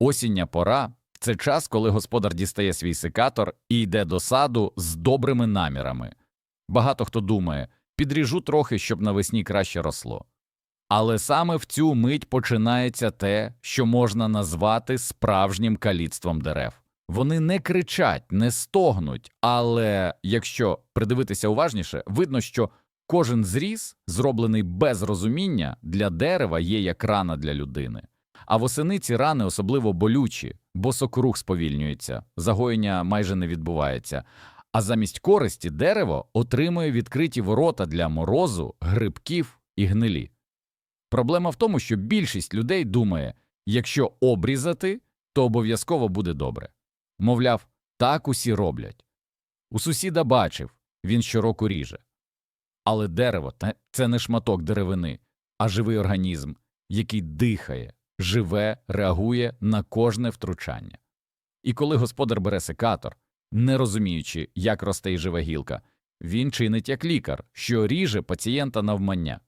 Осіння пора це час, коли господар дістає свій секатор і йде до саду з добрими намірами. Багато хто думає, підріжу трохи, щоб навесні краще росло. Але саме в цю мить починається те, що можна назвати справжнім каліцтвом дерев. Вони не кричать, не стогнуть, але якщо придивитися уважніше, видно, що кожен зріз, зроблений без розуміння, для дерева є як рана для людини. А восени ці рани особливо болючі, бо сокрух сповільнюється, загоєння майже не відбувається. А замість користі дерево отримує відкриті ворота для морозу, грибків і гнилі. Проблема в тому, що більшість людей думає, якщо обрізати, то обов'язково буде добре. Мовляв, так усі роблять. У сусіда бачив, він щороку ріже. Але дерево це не шматок деревини, а живий організм, який дихає, живе, реагує на кожне втручання. І коли господар бере секатор, не розуміючи, як росте і живе гілка, він чинить як лікар, що ріже пацієнта навмання.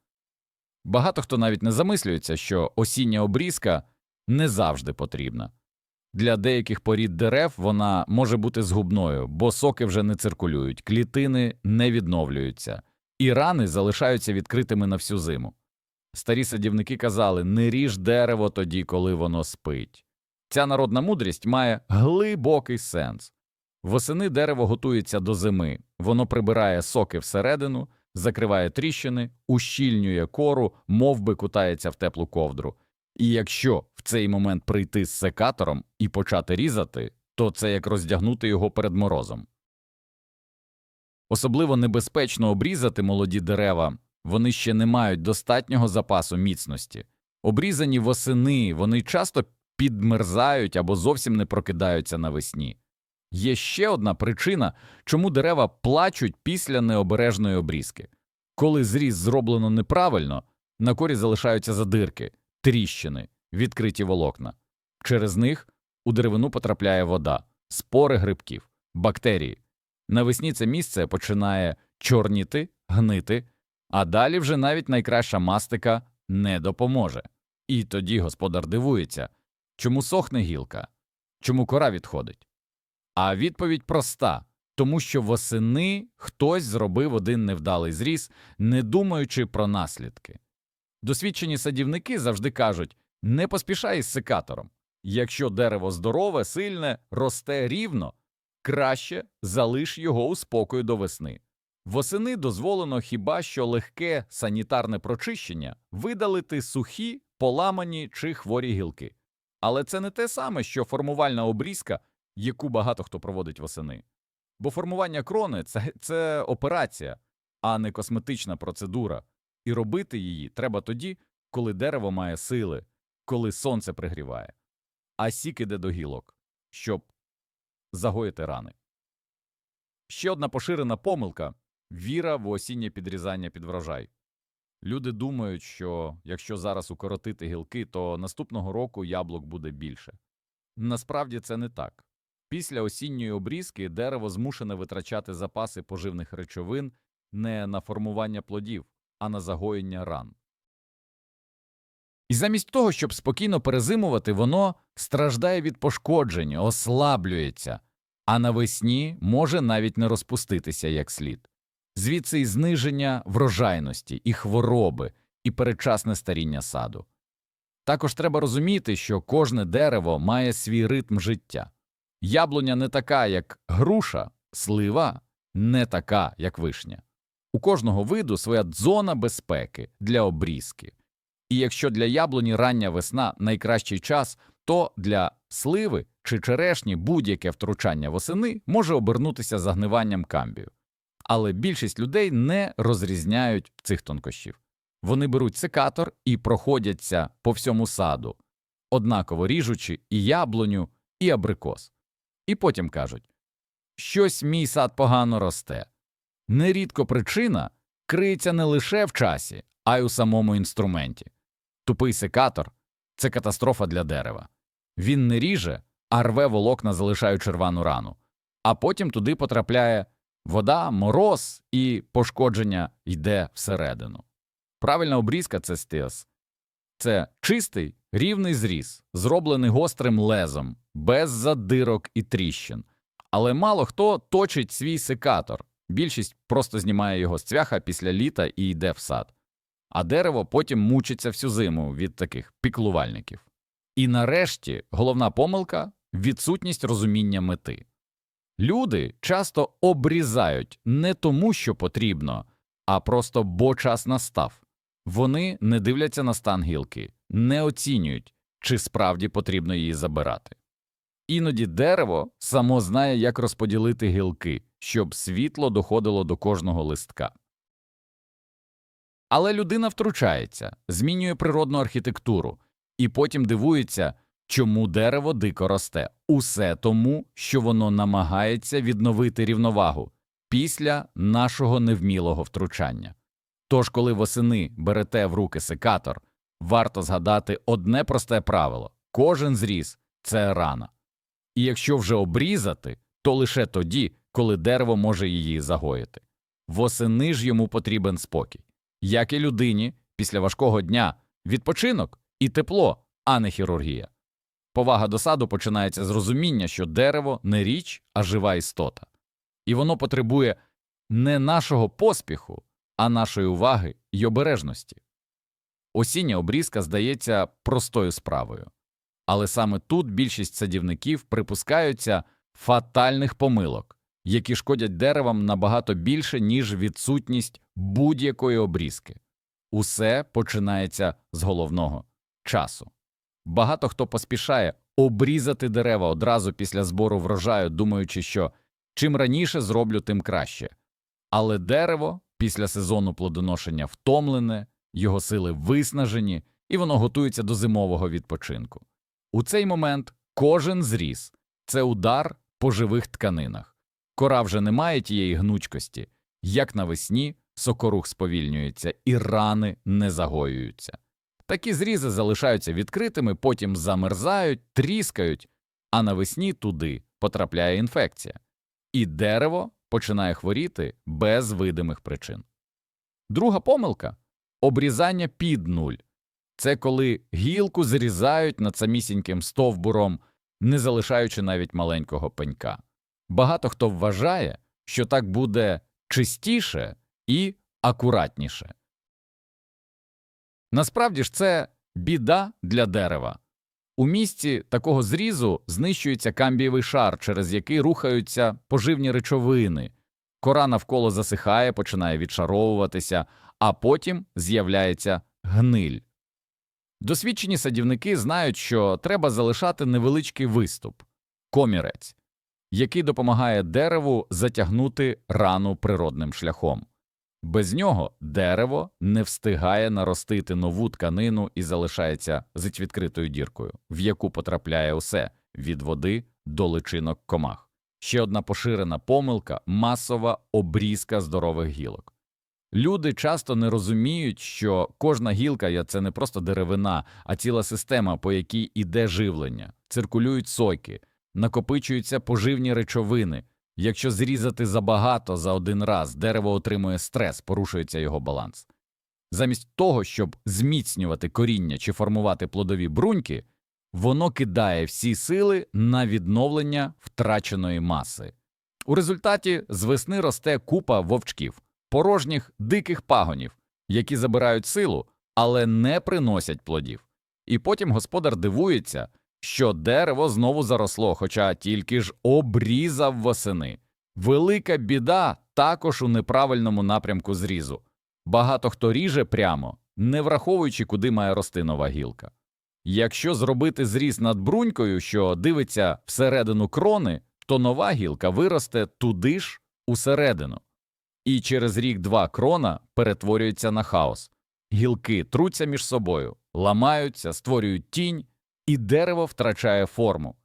Багато хто навіть не замислюється, що осіння обрізка не завжди потрібна. Для деяких порід дерев вона може бути згубною, бо соки вже не циркулюють, клітини не відновлюються, і рани залишаються відкритими на всю зиму. Старі садівники казали не ріж дерево тоді, коли воно спить. Ця народна мудрість має глибокий сенс. Восени дерево готується до зими, воно прибирає соки всередину, закриває тріщини, ущільнює кору, мов би кутається в теплу ковдру. І якщо в цей момент прийти з секатором і почати різати, то це як роздягнути його перед морозом. Особливо небезпечно обрізати молоді дерева, вони ще не мають достатнього запасу міцності. Обрізані восени вони часто підмерзають або зовсім не прокидаються навесні. Є ще одна причина, чому дерева плачуть після необережної обрізки. Коли зріз зроблено неправильно, на корі залишаються задирки, тріщини, відкриті волокна. Через них у деревину потрапляє вода, спори грибків, бактерії. Навесні це місце починає чорніти, гнити, а далі вже навіть найкраща мастика не допоможе. І тоді господар дивується, чому сохне гілка, чому кора відходить. А відповідь проста тому що восени хтось зробив один невдалий зріз, не думаючи про наслідки. Досвідчені садівники завжди кажуть не поспішай із секатором. Якщо дерево здорове, сильне, росте рівно, краще залиш його у спокою до весни. Восени дозволено хіба що легке санітарне прочищення видалити сухі, поламані чи хворі гілки. Але це не те саме, що формувальна обрізка, яку багато хто проводить восени. Бо формування крони це, це операція, а не косметична процедура, і робити її треба тоді, коли дерево має сили, коли сонце пригріває, а сік іде до гілок, щоб загоїти рани. Ще одна поширена помилка віра в осіннє підрізання під врожай. Люди думають, що якщо зараз укоротити гілки, то наступного року яблук буде більше. Насправді це не так. Після осінньої обрізки дерево змушене витрачати запаси поживних речовин не на формування плодів, а на загоєння ран. І замість того, щоб спокійно перезимувати, воно страждає від пошкоджень, ослаблюється, а навесні може навіть не розпуститися як слід. Звідси й зниження врожайності, і хвороби, і передчасне старіння саду. Також треба розуміти, що кожне дерево має свій ритм життя. Яблуня не така, як груша, слива не така, як вишня. У кожного виду своя зона безпеки для обрізки. І якщо для яблуні рання весна найкращий час, то для сливи чи черешні будь-яке втручання восени може обернутися загниванням камбію. Але більшість людей не розрізняють цих тонкощів. Вони беруть секатор і проходяться по всьому саду, однаково ріжучи і яблуню, і абрикос. І потім кажуть щось мій сад погано росте. Нерідко причина криється не лише в часі, а й у самому інструменті. Тупий секатор це катастрофа для дерева. Він не ріже, а рве волокна, залишаючи рвану рану, а потім туди потрапляє вода, мороз і пошкодження йде всередину. Правильна обрізка це стіс. це чистий, рівний зріз, зроблений гострим лезом, без задирок і тріщин. Але мало хто точить свій секатор. Більшість просто знімає його з цвяха після літа і йде в сад. А дерево потім мучиться всю зиму від таких піклувальників. І нарешті головна помилка відсутність розуміння мети. Люди часто обрізають не тому, що потрібно, а просто бо час настав. Вони не дивляться на стан гілки, не оцінюють, чи справді потрібно її забирати. Іноді дерево само знає, як розподілити гілки, щоб світло доходило до кожного листка. Але людина втручається, змінює природну архітектуру і потім дивується, чому дерево дико росте. Усе тому, що воно намагається відновити рівновагу після нашого невмілого втручання. Тож, коли восени берете в руки секатор, варто згадати одне просте правило кожен зріз це рана. І якщо вже обрізати, то лише тоді, коли дерево може її загоїти. Восени ж йому потрібен спокій, як і людині після важкого дня відпочинок і тепло, а не хірургія. Повага до саду починається з розуміння, що дерево не річ, а жива істота, і воно потребує не нашого поспіху, а нашої уваги й обережності. Осіння обрізка здається простою справою. Але саме тут більшість садівників припускаються фатальних помилок, які шкодять деревам набагато більше, ніж відсутність будь-якої обрізки. Усе починається з головного часу. Багато хто поспішає обрізати дерева одразу після збору врожаю, думаючи, що чим раніше зроблю, тим краще. Але дерево після сезону плодоношення втомлене, його сили виснажені, і воно готується до зимового відпочинку. У цей момент кожен зріз це удар по живих тканинах. Кора вже не має тієї гнучкості, як навесні сокорух сповільнюється і рани не загоюються. Такі зрізи залишаються відкритими, потім замерзають, тріскають, а навесні туди потрапляє інфекція, і дерево починає хворіти без видимих причин. Друга помилка обрізання під нуль. Це коли гілку зрізають над самісіньким стовбуром, не залишаючи навіть маленького пенька. Багато хто вважає, що так буде чистіше і акуратніше. Насправді ж це біда для дерева. У місці такого зрізу знищується камбієвий шар, через який рухаються поживні речовини, кора навколо засихає, починає відшаровуватися, а потім з'являється гниль. Досвідчені садівники знають, що треба залишати невеличкий виступ комірець, який допомагає дереву затягнути рану природним шляхом. Без нього дерево не встигає наростити нову тканину і залишається з відкритою діркою, в яку потрапляє усе від води до личинок комах. Ще одна поширена помилка масова обрізка здорових гілок. Люди часто не розуміють, що кожна гілка це не просто деревина, а ціла система, по якій іде живлення, циркулюють сойки, накопичуються поживні речовини. Якщо зрізати забагато за один раз, дерево отримує стрес, порушується його баланс. Замість того, щоб зміцнювати коріння чи формувати плодові бруньки, воно кидає всі сили на відновлення втраченої маси. У результаті з весни росте купа вовчків порожніх диких пагонів, які забирають силу, але не приносять плодів. І потім господар дивується, що дерево знову заросло, хоча тільки ж обрізав восени. Велика біда також у неправильному напрямку зрізу. Багато хто ріже прямо, не враховуючи, куди має рости нова гілка. Якщо зробити зріз над брунькою, що дивиться всередину крони, то нова гілка виросте туди ж усередину і через рік-два крона перетворюється на хаос. Гілки труться між собою, ламаються, створюють тінь, і дерево втрачає форму.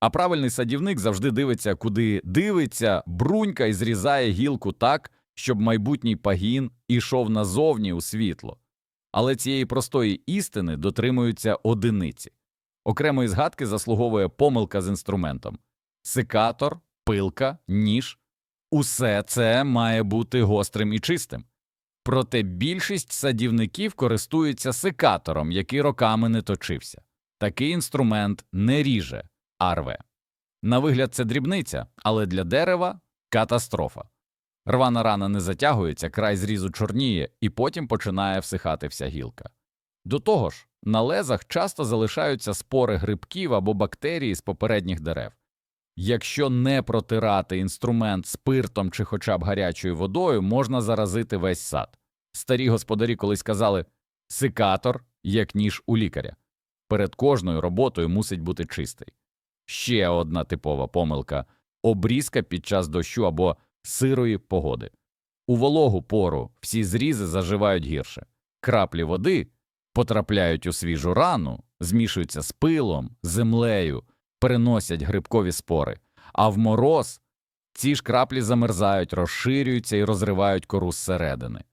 А правильний садівник завжди дивиться, куди дивиться, брунька і зрізає гілку так, щоб майбутній пагін ішов назовні у світло. Але цієї простої істини дотримуються одиниці. Окремої згадки заслуговує помилка з інструментом секатор, пилка, ніж Усе це має бути гострим і чистим. Проте більшість садівників користуються секатором, який роками не точився. Такий інструмент не ріже, а рве. На вигляд це дрібниця, але для дерева катастрофа. Рвана рана не затягується, край зрізу чорніє, і потім починає всихати вся гілка. До того ж, на лезах часто залишаються спори грибків або бактерії з попередніх дерев. Якщо не протирати інструмент спиртом чи хоча б гарячою водою, можна заразити весь сад. Старі господарі колись казали «секатор, як ніж у лікаря». Перед кожною роботою мусить бути чистий. Ще одна типова помилка – обрізка під час дощу або сирої погоди. У вологу пору всі зрізи заживають гірше. Краплі води потрапляють у свіжу рану, змішуються з пилом, землею, переносять грибкові спори, а в мороз ці ж краплі замерзають, розширюються і розривають кору зсередини.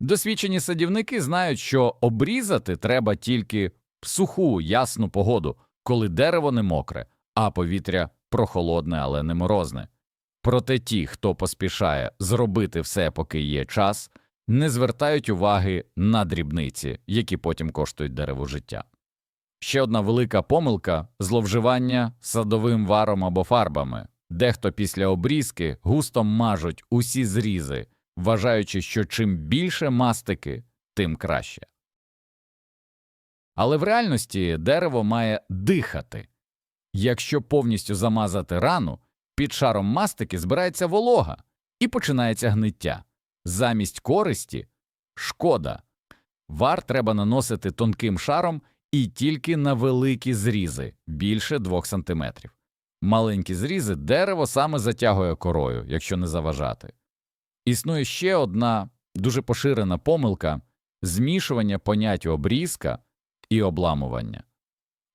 Досвідчені садівники знають, що обрізати треба тільки в суху, ясну погоду, коли дерево не мокре, а повітря прохолодне, але не морозне. Проте ті, хто поспішає зробити все, поки є час, не звертають уваги на дрібниці, які потім коштують дереву життя. Ще одна велика помилка зловживання садовим варом або фарбами. Дехто після обрізки густо мажуть усі зрізи, вважаючи, що чим більше мастики, тим краще. Але в реальності дерево має дихати. Якщо повністю замазати рану, під шаром мастики збирається волога і починається гниття. Замість користі шкода. Вар треба наносити тонким шаром і тільки на великі зрізи більше 2 см. Маленькі зрізи дерево саме затягує корою, якщо не заважати. Існує ще одна дуже поширена помилка змішування понять обрізка і обламування.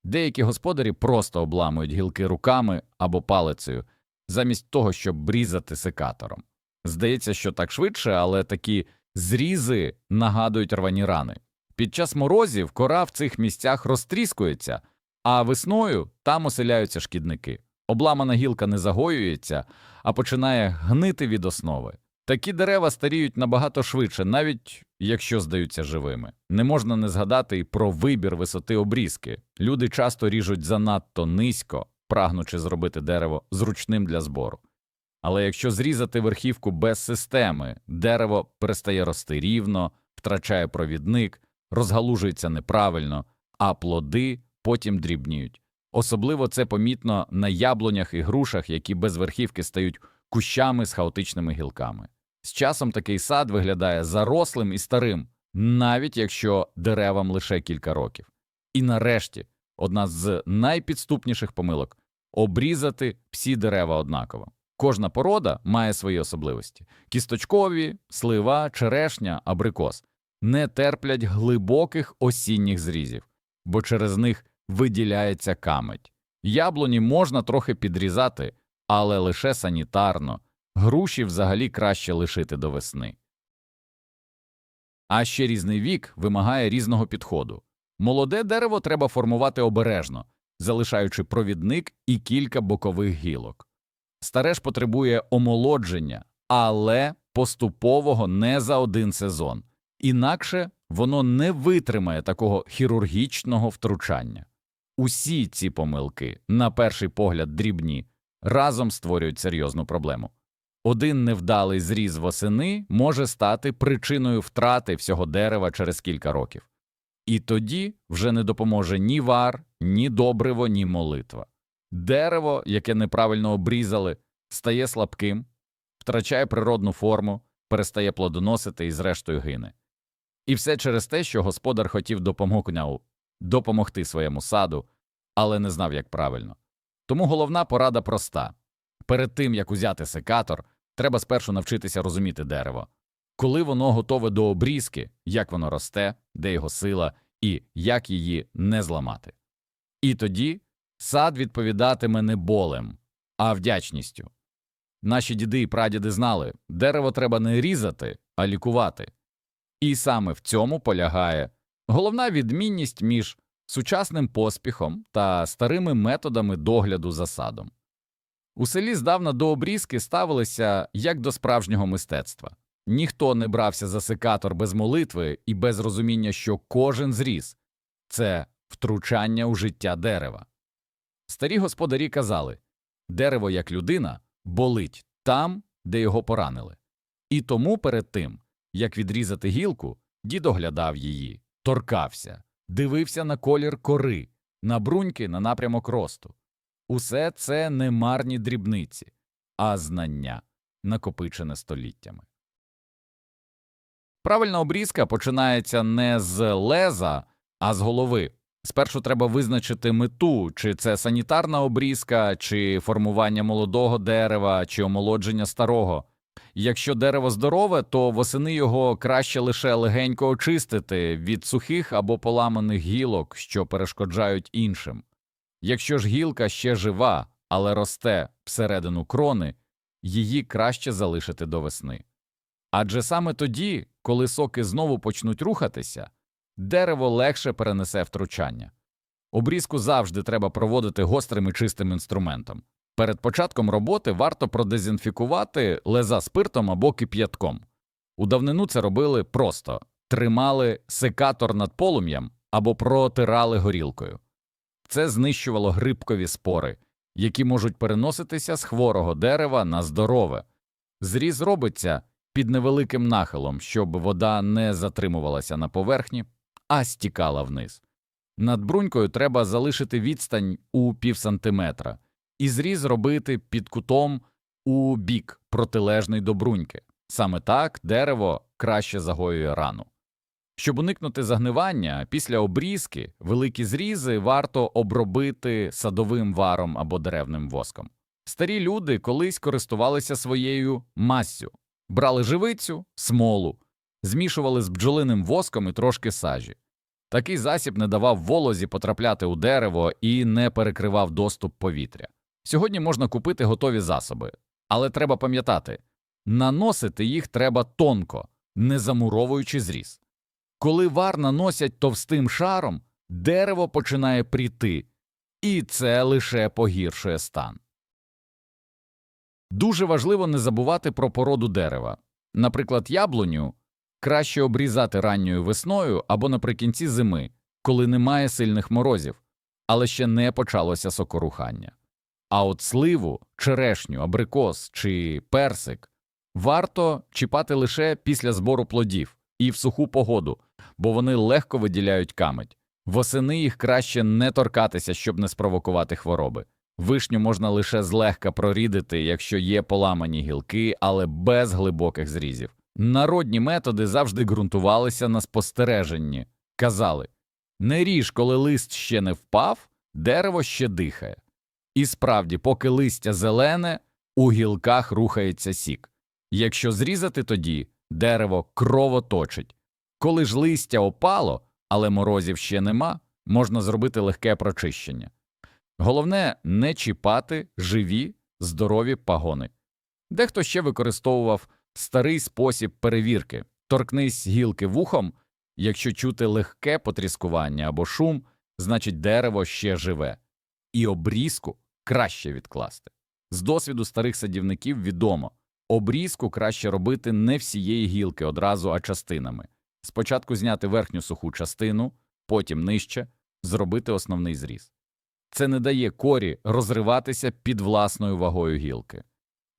Деякі господарі просто обламують гілки руками або палицею, замість того, щоб брізати секатором. Здається, що так швидше, але такі зрізи нагадують рвані рани. Під час морозів кора в цих місцях розтріскується, а весною там оселяються шкідники. Обламана гілка не загоюється, а починає гнити від основи. Такі дерева старіють набагато швидше, навіть якщо здаються живими. Не можна не згадати і про вибір висоти обрізки. Люди часто ріжуть занадто низько, прагнучи зробити дерево зручним для збору. Але якщо зрізати верхівку без системи, дерево перестає рости рівно, втрачає провідник, розгалужується неправильно, а плоди потім дрібніють. Особливо це помітно на яблунях і грушах, які без верхівки стають кущами з хаотичними гілками. З часом такий сад виглядає зарослим і старим, навіть якщо деревам лише кілька років. І нарешті, одна з найпідступніших помилок обрізати всі дерева однаково. Кожна порода має свої особливості. Кісточкові, слива, черешня, абрикос не терплять глибоких осінніх зрізів, бо через них виділяється камедь. Яблуні можна трохи підрізати, але лише санітарно, груші взагалі краще лишити до весни. А ще різний вік вимагає різного підходу. Молоде дерево треба формувати обережно, залишаючи провідник і кілька бокових гілок. Старе ж потребує омолодження, але поступового не за один сезон, інакше воно не витримає такого хірургічного втручання. Усі ці помилки, на перший погляд дрібні, разом створюють серйозну проблему. Один невдалий зріз восени може стати причиною втрати всього дерева через кілька років. І тоді вже не допоможе ні вар, ні добриво, ні молитва. Дерево, яке неправильно обрізали, стає слабким, втрачає природну форму, перестає плодоносити і зрештою гине. І все через те, що господар хотів допомогняв, допомогти своєму саду, але не знав, як правильно. Тому головна порада проста перед тим, як узяти секатор, треба спершу навчитися розуміти дерево, коли воно готове до обрізки, як воно росте, де його сила і як її не зламати. І тоді сад відповідатиме не болем, а вдячністю. Наші діди і прадіди знали, дерево треба не різати, а лікувати. І саме в цьому полягає головна відмінність між сучасним поспіхом та старими методами догляду за садом. У селі здавна до обрізки ставилися як до справжнього мистецтва. Ніхто не брався за секатор без молитви і без розуміння, що кожен зріз це втручання у життя дерева. Старі господарі казали дерево, як людина, болить там, де його поранили. І тому перед тим, як відрізати гілку, дід оглядав її, торкався, дивився на колір кори, на бруньки на напрямок росту. Усе це не марні дрібниці, а знання, накопичене століттями. Правильна обрізка починається не з леза, а з голови. Спершу треба визначити мету, чи це санітарна обрізка, чи формування молодого дерева, чи омолодження старого. Якщо дерево здорове, то восени його краще лише легенько очистити від сухих або поламаних гілок, що перешкоджають іншим. Якщо ж гілка ще жива, але росте всередину крони, її краще залишити до весни. Адже саме тоді, коли соки знову почнуть рухатися, дерево легше перенесе втручання. Обрізку завжди треба проводити гострим і чистим інструментом. Перед початком роботи варто продезінфікувати леза спиртом або кип'ятком. У давнину це робили просто тримали секатор над полум'ям або протирали горілкою. Це знищувало грибкові спори, які можуть переноситися з хворого дерева на здорове. Зріз робиться під невеликим нахилом, щоб вода не затримувалася на поверхні, а стікала вниз. Над брунькою треба залишити відстань у півсантиметра і зріз робити під кутом у бік, протилежний до бруньки. Саме так дерево краще загоює рану. Щоб уникнути загнивання, після обрізки великі зрізи варто обробити садовим варом або деревним воском. Старі люди колись користувалися своєю массю, брали живицю, смолу, змішували з бджолиним воском і трошки сажі. Такий засіб не давав волозі потрапляти у дерево і не перекривав доступ повітря. Сьогодні можна купити готові засоби, але треба пам'ятати наносити їх треба тонко, не замуровуючи зріз. Коли вар наносять товстим шаром, дерево починає пріти, і це лише погіршує стан. Дуже важливо не забувати про породу дерева. Наприклад, яблуню краще обрізати ранньою весною або наприкінці зими, коли немає сильних морозів, але ще не почалося сокорухання. А от сливу, черешню, абрикос чи персик варто чіпати лише після збору плодів і в суху погоду, бо вони легко виділяють камедь. Восени їх краще не торкатися, щоб не спровокувати хвороби. Вишню можна лише злегка прорідити, якщо є поламані гілки, але без глибоких зрізів. Народні методи завжди ґрунтувалися на спостереженні. Казали не ріж, коли лист ще не впав, дерево ще дихає. І справді, поки листя зелене, у гілках рухається сік. Якщо зрізати тоді, дерево кровоточить. Коли ж листя опало, але морозів ще нема, можна зробити легке прочищення. Головне не чіпати живі, здорові пагони. Дехто ще використовував старий спосіб перевірки торкнись гілки вухом, якщо чути легке потріскування або шум, значить дерево ще живе, і обрізку краще відкласти. З досвіду старих садівників відомо обрізку краще робити не всієї гілки одразу, а частинами. Спочатку зняти верхню суху частину, потім нижче, зробити основний зріз. Це не дає корі розриватися під власною вагою гілки.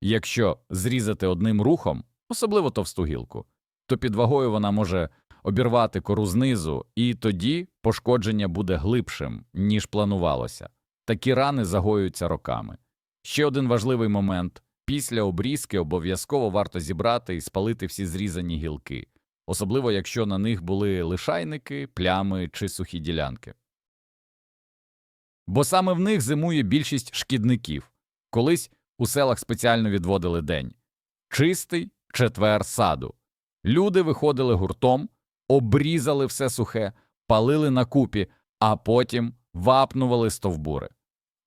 Якщо зрізати одним рухом, особливо товсту гілку, то під вагою вона може обірвати кору знизу, і тоді пошкодження буде глибшим, ніж планувалося. Такі рани загоюються роками. Ще один важливий момент після обрізки обов'язково варто зібрати і спалити всі зрізані гілки, особливо якщо на них були лишайники, плями чи сухі ділянки. Бо саме в них зимує більшість шкідників. Колись у селах спеціально відводили день чистий четвер саду. Люди виходили гуртом, обрізали все сухе, палили на купі, а потім вапнували стовбури.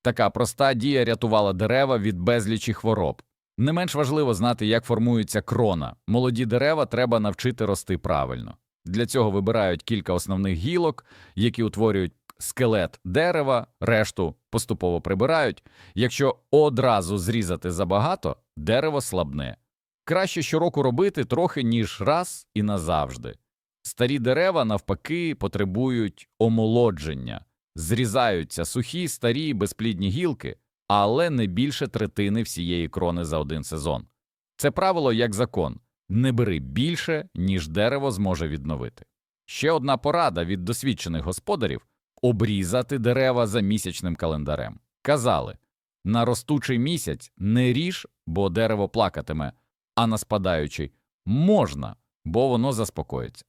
Така проста дія рятувала дерева від безлічі хвороб. Не менш важливо знати, як формується крона. Молоді дерева треба навчити рости правильно. Для цього вибирають кілька основних гілок, які утворюють скелет дерева, решту поступово прибирають. Якщо одразу зрізати забагато, дерево слабне. Краще щороку робити трохи, ніж раз і назавжди. Старі дерева, навпаки, потребують омолодження, зрізаються сухі, старі, безплідні гілки, але не більше третини всієї крони за один сезон. Це правило як закон не бери більше, ніж дерево зможе відновити. Ще одна порада від досвідчених господарів обрізати дерева за місячним календарем. Казали на ростучий місяць не ріж, бо дерево плакатиме, а на спадаючий можна, бо воно заспокоїться.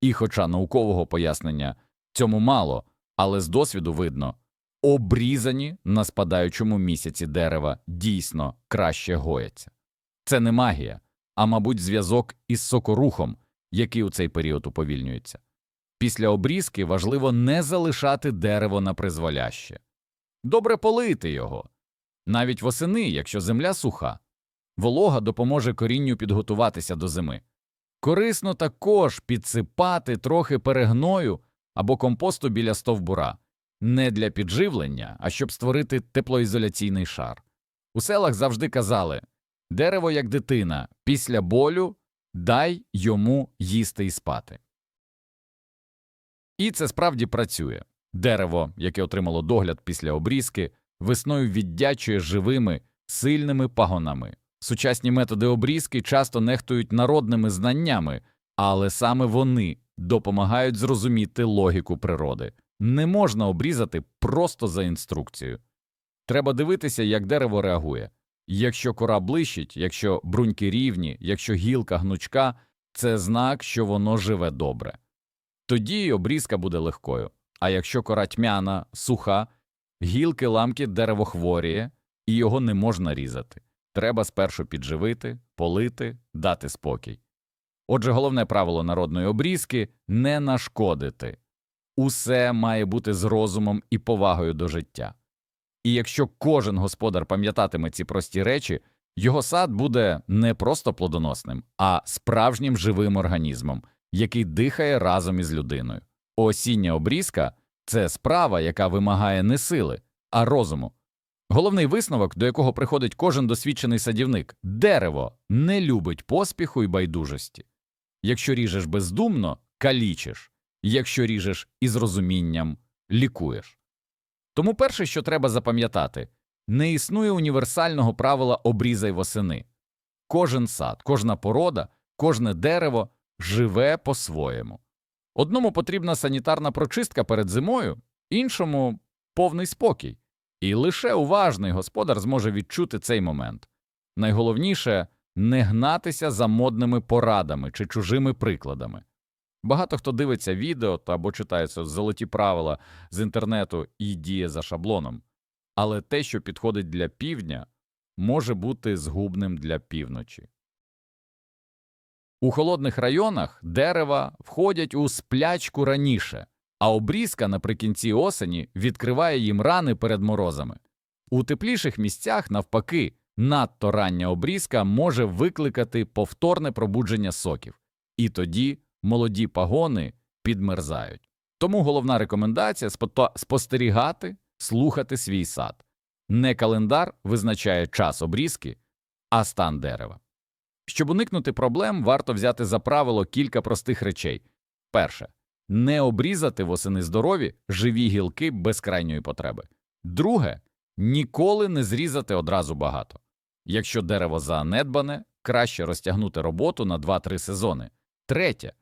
І, хоча наукового пояснення цьому мало, але з досвіду видно, обрізані на спадаючому місяці дерева дійсно краще гояться. Це не магія, а мабуть, зв'язок із сокорухом, який у цей період уповільнюється. Після обрізки важливо не залишати дерево на призволяще. Добре полити його. Навіть восени, якщо земля суха, волога допоможе корінню підготуватися до зими. Корисно також підсипати трохи перегною або компосту біля стовбура, не для підживлення, а щоб створити теплоізоляційний шар. У селах завжди казали дерево як дитина, після болю дай йому їсти і спати. І це справді працює. Дерево, яке отримало догляд після обрізки, весною віддячує живими, сильними пагонами. Сучасні методи обрізки часто нехтують народними знаннями, але саме вони допомагають зрозуміти логіку природи. Не можна обрізати просто за інструкцією. Треба дивитися, як дерево реагує. Якщо кора блищить, якщо бруньки рівні, якщо гілка гнучка, це знак, що воно живе добре. Тоді й обрізка буде легкою. А якщо кора тьмяна, суха, гілки ламки дерево хворіє, і його не можна різати. Треба спершу підживити, полити, дати спокій. Отже, головне правило народної обрізки не нашкодити. Усе має бути з розумом і повагою до життя. І якщо кожен господар пам'ятатиме ці прості речі, його сад буде не просто плодоносним, а справжнім живим організмом, який дихає разом із людиною. Осіння обрізка це справа, яка вимагає не сили, а розуму. Головний висновок, до якого приходить кожен досвідчений садівник дерево не любить поспіху і байдужості. Якщо ріжеш бездумно, калічиш, якщо ріжеш із розумінням, лікуєш. Тому перше, що треба запам'ятати не існує універсального правила обрізай восени. Кожен сад, кожна порода, кожне дерево живе по-своєму. Одному потрібна санітарна прочистка перед зимою, іншому повний спокій. І лише уважний господар зможе відчути цей момент. Найголовніше не гнатися за модними порадами чи чужими прикладами. Багато хто дивиться відео та або читається золоті правила з інтернету і діє за шаблоном, але те, що підходить для півдня, може бути згубним для півночі. У холодних районах дерева входять у сплячку раніше, а обрізка наприкінці осені відкриває їм рани перед морозами. У тепліших місцях, навпаки, надто рання обрізка може викликати повторне пробудження соків, і тоді молоді пагони підмерзають. Тому головна рекомендація спостерігати, слухати свій сад. Не календар визначає час обрізки, а стан дерева. Щоб уникнути проблем, варто взяти за правило кілька простих речей. Перше не обрізати восени здорові живі гілки без крайньої потреби. Друге ніколи не зрізати одразу багато. Якщо дерево занедбане, краще розтягнути роботу на 2-3 сезони. Третє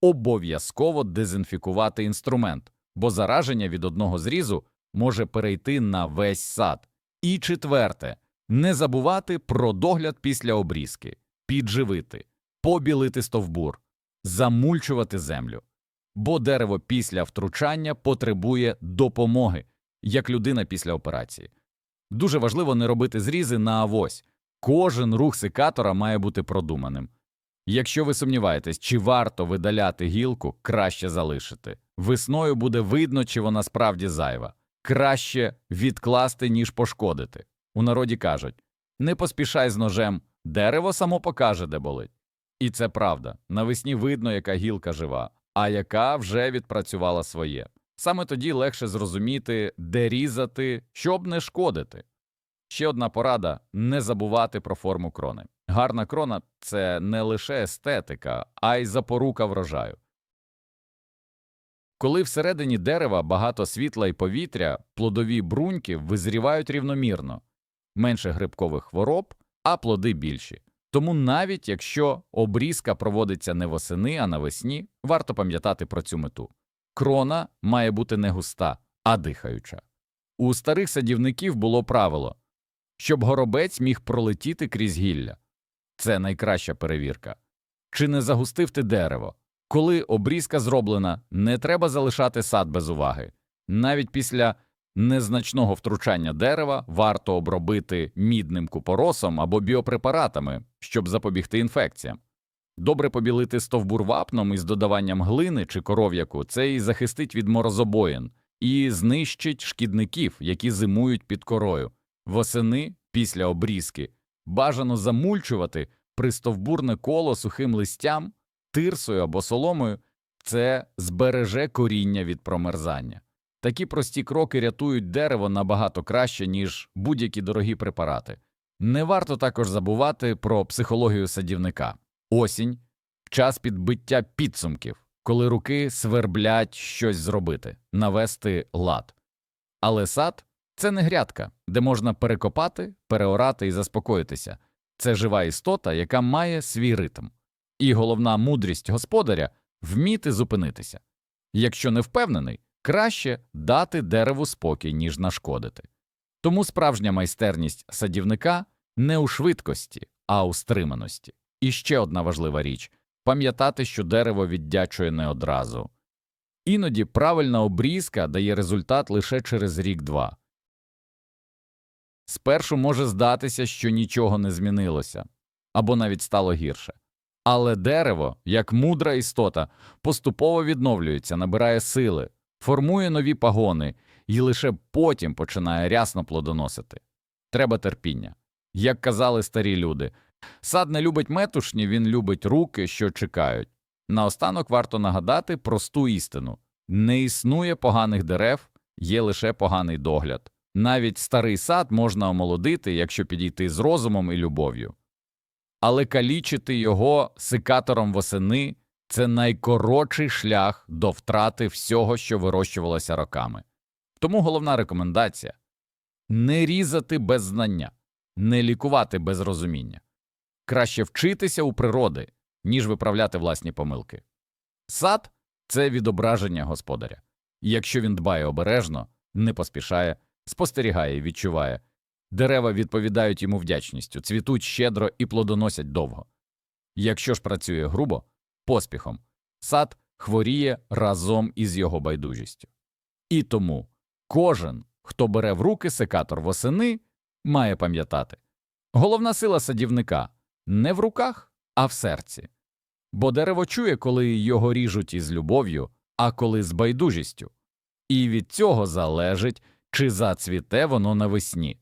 обов'язково дезінфікувати інструмент, бо зараження від одного зрізу може перейти на весь сад. І четверте не забувати про догляд після обрізки, підживити, побілити стовбур, замульчувати землю. Бо дерево після втручання потребує допомоги, як людина після операції. Дуже важливо не робити зрізи на авось. Кожен рух секатора має бути продуманим. Якщо ви сумніваєтесь, чи варто видаляти гілку, краще залишити. Весною буде видно, чи вона справді зайва. Краще відкласти, ніж пошкодити. У народі кажуть не поспішай з ножем, дерево само покаже, де болить. І це правда. Навесні видно, яка гілка жива, а яка вже відпрацювала своє. Саме тоді легше зрозуміти, де різати, щоб не шкодити. Ще одна порада не забувати про форму крони. Гарна крона це не лише естетика, а й запорука врожаю. Коли всередині дерева багато світла і повітря, плодові бруньки визрівають рівномірно, менше грибкових хвороб, а плоди більші. Тому навіть якщо обрізка проводиться не восени, а навесні, варто пам'ятати про цю мету. Крона має бути не густа, а дихаюча. У старих садівників було правило, щоб горобець міг пролетіти крізь гілля. Це найкраща перевірка. Чи не загустив ти дерево? Коли обрізка зроблена, не треба залишати сад без уваги. Навіть після незначного втручання дерева варто обробити мідним купоросом або біопрепаратами, щоб запобігти інфекціям. Добре побілити стовбур вапном із додаванням глини чи коров'яку це і захистить від морозобоїн, і знищить шкідників, які зимують під корою. Восени після обрізки бажано замульчувати пристовбурне коло сухим листям, тирсою або соломою, це збереже коріння від промерзання. Такі прості кроки рятують дерево набагато краще, ніж будь-які дорогі препарати. Не варто також забувати про психологію садівника. Осінь час підбиття підсумків, коли руки сверблять щось зробити, навести лад. Але сад це не грядка, де можна перекопати, переорати і заспокоїтися. Це жива істота, яка має свій ритм. І головна мудрість господаря вміти зупинитися. Якщо не впевнений, краще дати дереву спокій, ніж нашкодити. Тому справжня майстерність садівника не у швидкості, а у стриманості. І ще одна важлива річ пам'ятати, що дерево віддячує не одразу. Іноді правильна обрізка дає результат лише через рік-два. Спершу може здатися, що нічого не змінилося або навіть стало гірше. Але дерево, як мудра істота, поступово відновлюється, набирає сили, формує нові пагони і лише потім починає рясно плодоносити. Треба терпіння. Як казали старі люди, сад не любить метушні, він любить руки, що чекають. Наостанок варто нагадати просту істину не існує поганих дерев, є лише поганий догляд. Навіть старий сад можна омолодити, якщо підійти з розумом і любов'ю. Але калічити його секатором восени це найкоротший шлях до втрати всього, що вирощувалося роками. Тому головна рекомендація не різати без знання, не лікувати без розуміння. Краще вчитися у природи, ніж виправляти власні помилки. Сад це відображення господаря. І якщо він дбає обережно, не поспішає, спостерігає і відчуває, дерева відповідають йому вдячністю, цвітуть щедро і плодоносять довго. Якщо ж працює грубо, поспіхом, сад хворіє разом із його байдужістю. І тому кожен, хто бере в руки секатор восени, має пам'ятати головна сила садівника не в руках, а в серці. Бо дерево чує, коли його ріжуть із любов'ю, а коли з байдужістю. І від цього залежить, чи зацвіте воно навесні.